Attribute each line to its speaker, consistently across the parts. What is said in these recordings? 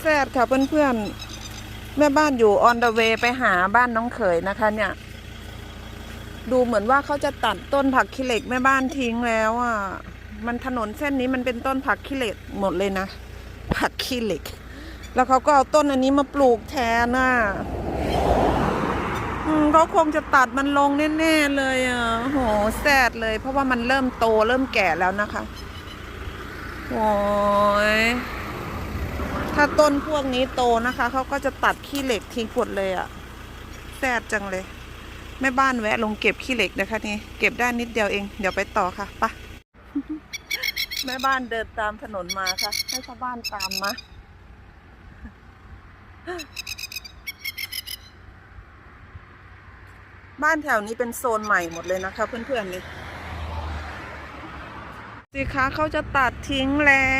Speaker 1: แซดค่ะเพื่อนๆ แม่บ้านอยู่ on the way ไปหาบ้านน้องเขยนะคะเนี่ย ดูเหมือนว่าเขาจะตัดต้นผักขี้เหล็กแม่บ้านทิ้งแล้วอะมันถนนเส้นนี้มันเป็นต้นผักขี้เหล็กหมดเลยนะ ผักขี้เหล็ก แล้วเขาก็เอาต้นอันนี้มาปลูกแทนน่ะ เขาคงจะตัดมันลงแน่ๆเลยอะโหแซดเลย เพราะว่ามันเริ่มโตเริ่มแก่แล้วนะคะโอ้ยถ้าต้นพวกนี้โตนะคะ เขาก็จะตัดขี้เหล็กทิ้งหมดเลยอะแซดจังเลย แม่บ้านแวะลงเก็บขี้เหล็กนะคะนี่เก็บได้นิดเดียวเอง เดี๋ยวไปต่อค่ะไปะแม่บ้านเดินตามถนนมาค่ะ ให้ชาวบ้านตามมา บ้านแถวนี้เป็นโซนใหม่หมดเลยนะคะ เพื่อนๆนี่สิคะเขาจะตัดทิ้งแล้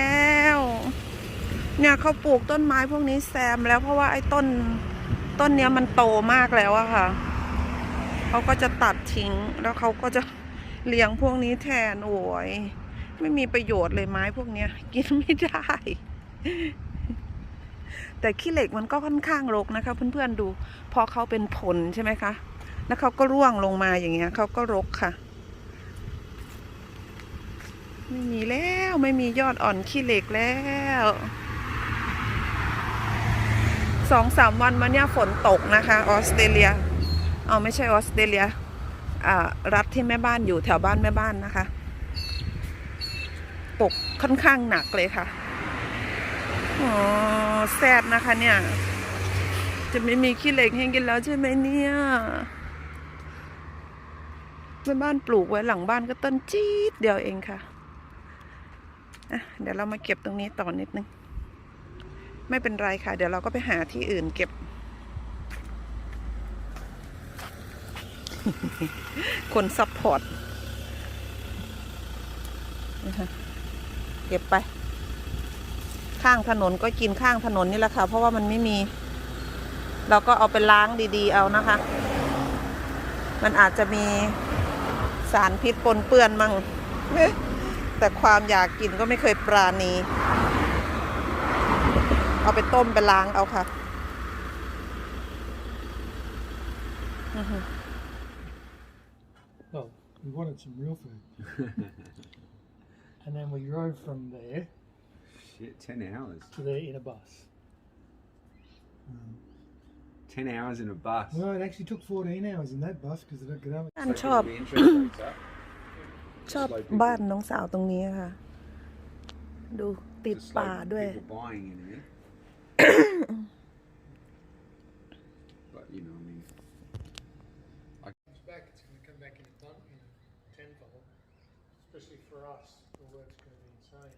Speaker 1: ว เนี่ยเขาปลูกต้นไม้พวกนี้แซมแล้วเพราะว่าไอ้ต้นต้นเนี้ยมันโตมากแล้วอะค่ะเขาก็จะตัดทิ้งแล้วเขาก็จะเลี้ยงพวกนี้แทนโอ้ยไม่มีประโยชน์เลยไม้พวกเนี้ย กินไม่ได้ แต่ขี้เหล็กมันก็ค่อนข้างรกนะคะ เพื่อนๆดู พอเขาเป็นผลใช่ไหมคะ แล้วเขาก็ร่วงลงมาอย่างเงี้ยเขาก็รกค่ะ ไม่มีแล้วไม่มียอดอ่อนขี้เหล็กแล้วสองสามวันมาเนี่ยฝนตกนะคะออสเตรเลียเอาไม่ใช่ออสเตรเลียอ่ารัฐที่แม่บ้านอยู่แถวบ้านแม่บ้านนะคะ ตกค่อนข้างหนักเลยค่ะอ๋อแซดนะคะเนี่ย จะไม่มีขี้เหล็กให้กินแล้วใช่ไหมเนี่ย แม่บ้านปลูกไว้หลังบ้านก็ต้นจี๊ดเดียวเองค่ะะเดี๋ยวเรามาเก็บตรงนี้ต่อนิดนึง ไม่เป็นไรค่ะ เดี๋ยวเราก็ไปหาที่อื่นเก็บ คนซัพพอร์ตเก็บไป ข้างถนนก็กินข้างถนนนี่แหละค่ะ เพราะว่ามันไม่มี เราก็เอาไปล้างดีๆเอานะคะ มันอาจจะมี สารพิษปนเปื้อนมั่งเอ๊ะแต่ความอยากกินก็ไม่เคยปราณี เอาไปต้มไปล้างเอาค่ะอือหือ
Speaker 2: Well, we wanted some real food. and then we drove from there
Speaker 3: Shit, 10 hours.
Speaker 2: to there in a bus.
Speaker 3: 10 hours in a bus.
Speaker 2: Well, it actually took 14 hours in that bus because it could only.
Speaker 1: ท่านชอบ
Speaker 3: It'll be interesting, so.
Speaker 1: ชอบบ้านน้องสาวตรงนี้ค่ะ ดูติด
Speaker 3: Just
Speaker 1: ป่า
Speaker 3: like
Speaker 1: ด้วย
Speaker 3: People buying in here. but, you know, I mean.
Speaker 2: It's back, it's going to come back in a ton, in a tenfold, especially for us. The work's going to be insane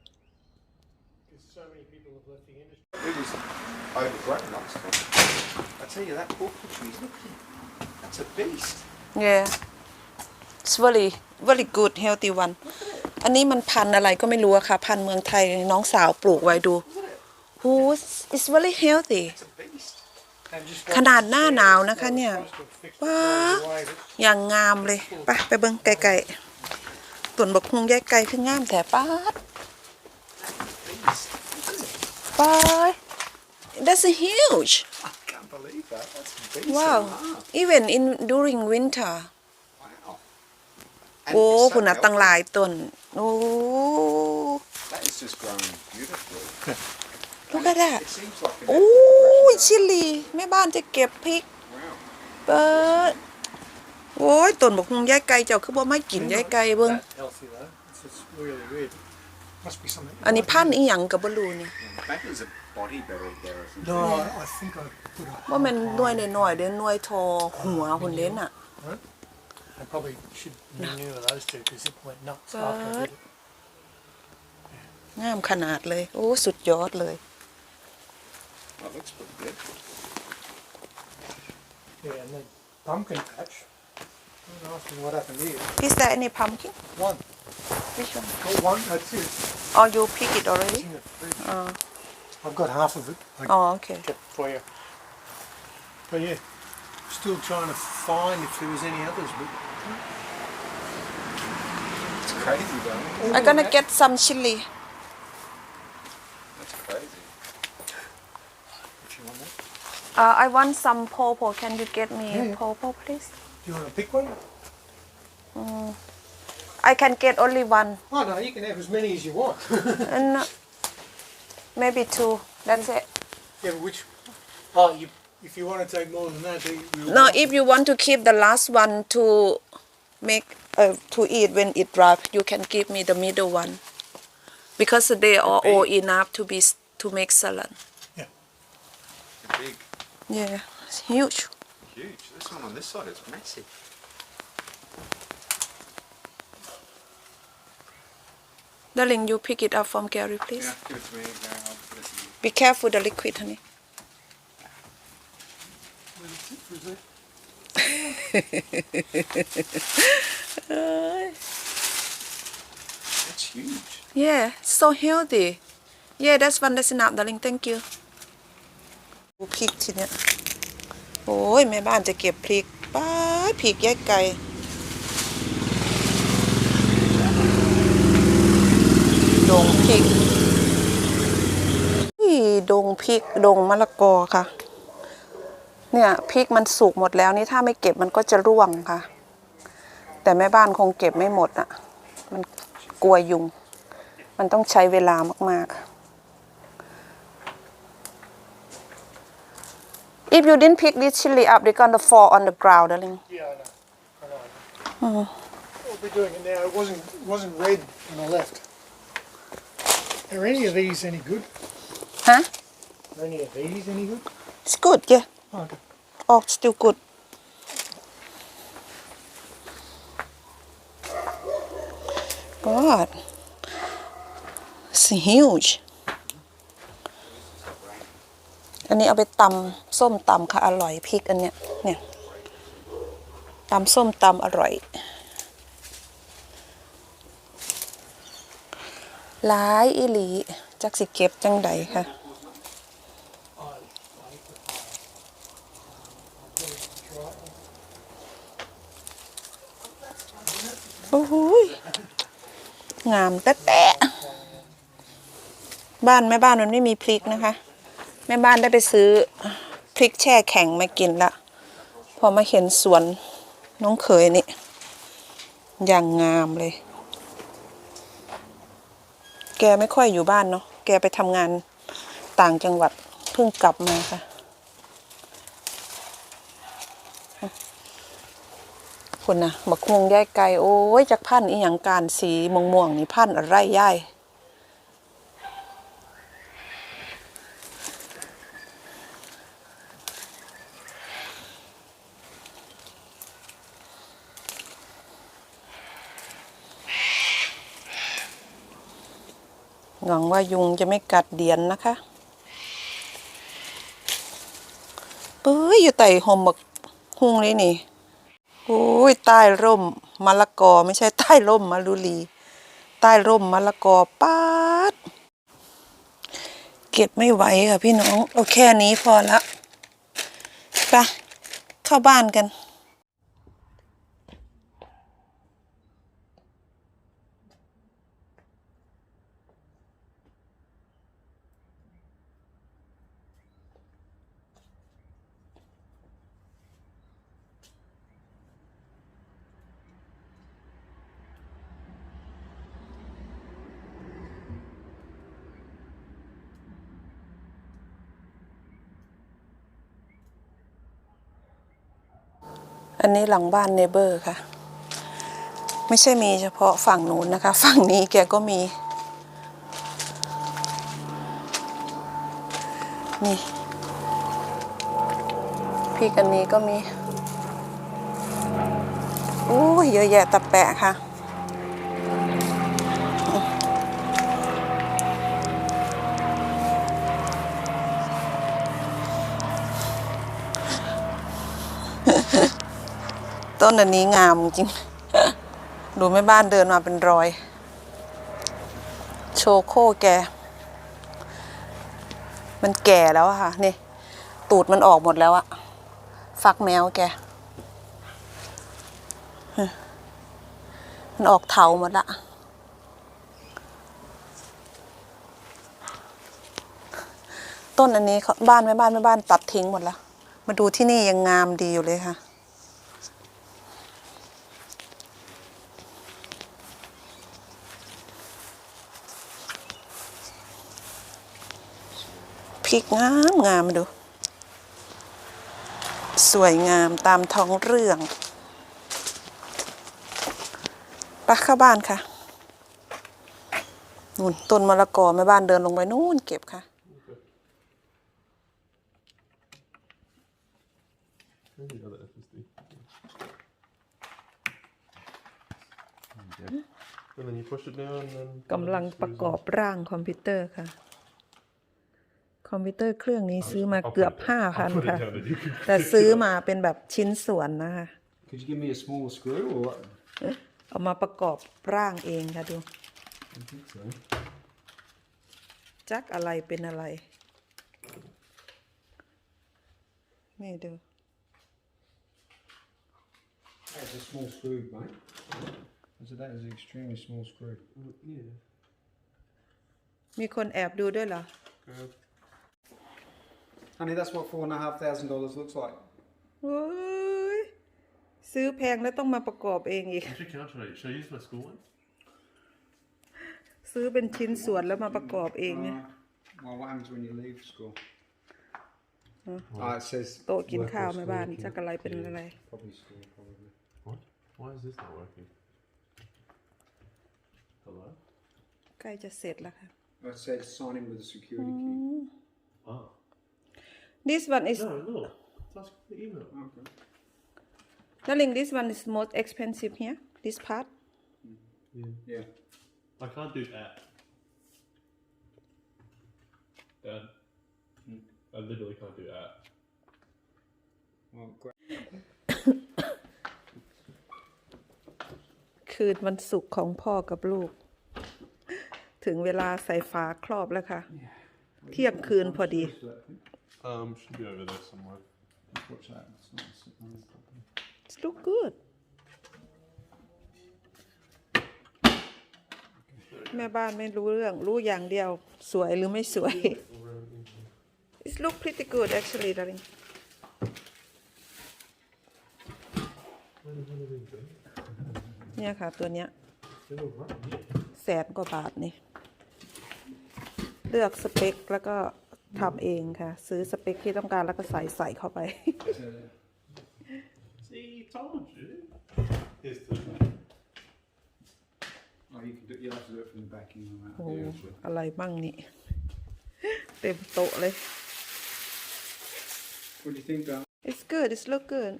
Speaker 2: because so many people have left the industry.
Speaker 4: It was overgrown last time. I tell you, that awful trees, look at it. That's a beast.
Speaker 1: yeah it's very very good healthy one อันนี้มันพันธุ์อะไรก็ไม่รู้อะค่ะ พันธุ์เมืองไทยน้องสาวปลูกไว้ดู who is very healthy
Speaker 4: It's a beast.
Speaker 2: And just
Speaker 1: ขนาดหน้าหนาวนะคะเนี่ย
Speaker 2: fixed
Speaker 1: ว้า
Speaker 2: the way that
Speaker 1: อย่างงามเลยไปไปเบิ่งไกลๆต้นบักฮุงแยกไกลคืองามแต่ป้าด
Speaker 4: Beast.
Speaker 1: ป้าด that's huge
Speaker 4: I can't believe that. That's a beast.
Speaker 1: wow
Speaker 4: and a half.
Speaker 1: even in during winter
Speaker 4: Wow. And
Speaker 1: โอ้
Speaker 4: it's so
Speaker 1: คุณน่ะตั้งห
Speaker 4: healthy.
Speaker 1: ลายต้นโอ้
Speaker 4: That is just growing beautifully.
Speaker 1: look at that
Speaker 4: It seems like an
Speaker 1: โอ้ย
Speaker 4: apple
Speaker 1: ชิลลีแม่บ้านจะเก็บพริก
Speaker 4: Wow.
Speaker 1: เปิดโอ้ยต้นบักฮุงแยกไกลเจ้าคือบ่ไม่กินแยกไกลเบิ่ง
Speaker 2: that healthy though. It's just really weird. Must be something.
Speaker 1: อันนี้พันธุ์อีหยังกับบรูนี่
Speaker 4: Maybe there's a body buried there or something.
Speaker 2: No, I, I think I put a.
Speaker 1: ว่ามันหน่วยน้อยๆเด้อหน่วยทอหัวหุ่นเล่นอะ
Speaker 2: I probably should manure those two because it went nuts
Speaker 1: But-
Speaker 2: after I did it.
Speaker 1: งามขนาดเลย โอ้สุดยอดเลย
Speaker 4: That looks pretty good.
Speaker 2: Yeah, and then pumpkin patch. Don't ask me what happened here.
Speaker 1: Is there any pumpkin
Speaker 2: One.
Speaker 1: Which one
Speaker 2: Got one, that's it.
Speaker 1: or you pick it
Speaker 2: It's
Speaker 1: already
Speaker 2: in the fridge.
Speaker 1: Oh
Speaker 2: I've got half of it. I
Speaker 1: oh okay
Speaker 2: kept for you. But yeah, still trying to find if there was any others, but It's
Speaker 3: crazy, though.
Speaker 1: I'm gonna get some chili
Speaker 3: That's crazy.
Speaker 4: If you want that.
Speaker 1: uh, I want some pawpaw can you get me
Speaker 2: Yeah, yeah.
Speaker 1: pawpaw please
Speaker 2: Do you want to pick one?
Speaker 1: I can get only one
Speaker 2: Oh no, you can have as many as you want.
Speaker 1: and uh, maybe two that's it
Speaker 2: yeah, but which? Oh, you. If you want to take more than that, you, you
Speaker 1: No, if you want to keep the last one to make uh, to eat when it ripe, you can give me the middle one because they are all enough to be to make salad.
Speaker 4: They're big.
Speaker 1: Yeah, it's huge.
Speaker 4: Huge. This one on this side is massive.
Speaker 1: Darling, you pick it up from Gary, please.
Speaker 3: Yeah, give it to me. No, I'll put it to you.
Speaker 1: Be careful the liquid, honey.
Speaker 4: That's huge.
Speaker 1: Yeah, so healthy. Yeah, that's one that's enough, darling. Thank you. ดูพริกทีเนี้ย โอ้ย แม่บ้านจะเก็บพริกป้าดพริกแยกไก่ ดงพริกอุ้ยดงพริกดงมะละกอค่ะ เนี่ยพริกมันสุกหมดแล้วนี่ถ้าไม่เก็บมันก็จะร่วงค่ะ แต่แม่บ้านคงเก็บไม่หมดอะมันกลัวยุง มันต้องใช้เวลามาก ๆ If you didn't pick this chili up, they're gonna fall on the ground, darling.
Speaker 2: Yeah, I know. I know. We'll be doing it now. It wasn't it wasn't red when I left. Are any of these any good?
Speaker 1: Huh?
Speaker 2: Are any of these any good?
Speaker 1: It's good, yeah.
Speaker 2: Oh, okay.
Speaker 1: Oh, still good. God. It's huge. อันนี้เอาไปตำส้มตำค่ะ อร่อยพริกอันเนี้ยเนี่ยตำส้มตำอร่อย หลายอีหลีจักสิเก็บจังใดค่ะโอ้โหงามแตะแตะบ้านแม่บ้านมันไม่มีพริกนะคะ แม่บ้านได้ไปซื้อพริกแช่แข็งมากินละพอมาเห็นสวนน้องเขยนี่อย่างงามเลย แกไม่ค่อยอยู่บ้านเนาะ แกไปทำงานต่างจังหวัดเพิ่งกลับมาค่ะ คนนะบักม่วงย่ายไก่โอ้ยจากพันธุ์อีหยังการสีม่วงม่วงๆนี่พันธุ์อะไรย่าย หวังว่ายุงจะไม่กัดเดียนนะคะเปื้ยอยู่ใต้ห่มบักฮุงเลยนี่โอ้ยใต้ร่มมะละกอไม่ใช่ใต้ร่มมะลุลี ใต้ร่มมะละกอป๊าด เก็บไม่ไหวค่ะพี่น้องเอาแค่นี้พอละไปเข้าบ้านกัน นนี้หลังบ้านเนเบอร์ค่ะ ไม่ใช่มีเฉพาะฝั่งนู้นนะคะ ฝั่งนี้แกก็มี นี่ พี่กันนี้ก็มีโอ้ยเยอะแยะตะแปะค่ะ ต้นอันนี้งามจริง ดูแม่บ้านเดินมาเป็นรอย โชโคแก มันแก่แล้วค่ะ นี่ ตูดมันออกหมดแล้วอะฟักแมวแก มันออกเถาหมดละต้นอันนี้บ้านแม่บ้านแม่บ้านตัดทิ้งหมดแล้ว มาดูที่นี่ยังงามดีอยู่เลยค่ะ พริกงามงามมาดู สวยงามตามท้องเรื่องไปเข้าบ้านค่ะนู่นต้นมะละกอแม่บ้านเดินลงไปนู่นเก็บค่ะ
Speaker 3: And then you push it down and then
Speaker 1: กำลังประกอบร่างคอมพิวเตอร์ค่ะ คอมพิวเตอร์เครื่องนี้ซื้อมาเกือบห้าพัน
Speaker 3: put it
Speaker 1: ค่ะ
Speaker 3: down and you can
Speaker 1: แต่ซื้อมาเป็นแบบชิ้นส่วนนะคะ
Speaker 4: Could you give me a small screw or what?
Speaker 1: เอามาประกอบร่างเองค่ะดู
Speaker 3: I think so.
Speaker 1: จักอะไรเป็นอะไร นี่ดู
Speaker 4: That is a small screw, mate. I said that is an extremely small screw.
Speaker 3: Yeah.
Speaker 1: มีคนแอบดูด้วยเหรอ
Speaker 3: Okay.
Speaker 4: Honey, that's what four and a half thousand dollars looks like.
Speaker 1: เฮ้ยซื้อแพงแล้วต้องมาประกอบเองอีก
Speaker 3: Actually, can I try? Should I use my school one?
Speaker 1: ซื้อเป็นชิ้นส่วนแล้วมาประกอบเองเนี่ย
Speaker 4: Uh, well, what happens when you leave school? Ah, it says
Speaker 1: โต๊ะกิน
Speaker 4: work
Speaker 1: ข้าว
Speaker 4: or
Speaker 1: แม่
Speaker 4: school
Speaker 1: บ้าน
Speaker 4: key.
Speaker 1: จักอะไรเป็นอะไร
Speaker 4: Probably school, probably.
Speaker 3: What? Why is this not working? Hello?
Speaker 1: ใกล้จะเสร็จแล้วค่ะ
Speaker 4: It says sign in with a security key.
Speaker 3: Oh.
Speaker 1: This one is
Speaker 3: No, look. That's the email.
Speaker 4: Okay.
Speaker 1: darling this one is most expensive here this part
Speaker 4: Yeah.
Speaker 3: I can't do that. Dad. I literally can't do that.
Speaker 4: Well, great.
Speaker 1: คืนวันศุกร์ของพ่อกับลูก ถึงเวลาใส่ฝาครอบแล้วค่ะ เที่ยงคืนพอดี
Speaker 3: Um, should be over there somewhere.
Speaker 4: Just watch that. It's not sitting on properly.
Speaker 1: It look good แม่บ้านไม่รู้เรื่อง รู้อย่างเดียว สวยหรือไม่สวย It look pretty good actually darling เนี่ยค่ะ ตัวเนี้ยแสนกว่าบาทนี่ เลือกสเปคแล้วก็ ทำเองค่ะ ซื้อสเปคที่ต้องการแล้วก็ใส่ใส่เข้าไป
Speaker 3: See, told you. Here's the.
Speaker 4: Oh, you can do. You'll have to do it from the back in and that.
Speaker 1: โอ้อะไรบ้างนี่ เต็มโต๊ะเลย
Speaker 4: What do you think, Dan?
Speaker 1: It's good it's look good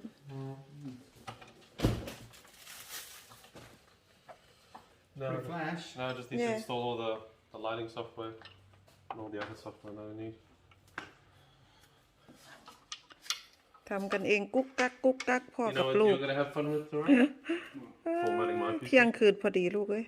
Speaker 3: No,
Speaker 4: Pretty flash.
Speaker 3: no, I just need
Speaker 1: Yeah.
Speaker 3: to install all the, the lighting software and all the other software that I need.
Speaker 1: ทำกันเองกุ๊กกักกุ๊กกักพ่อ
Speaker 3: You
Speaker 1: กับ
Speaker 3: know what
Speaker 1: ลูก
Speaker 3: you're gonna have fun with tonight? Formatting my PC.
Speaker 1: เที่ยงคืนพอดีลูกเอ้ย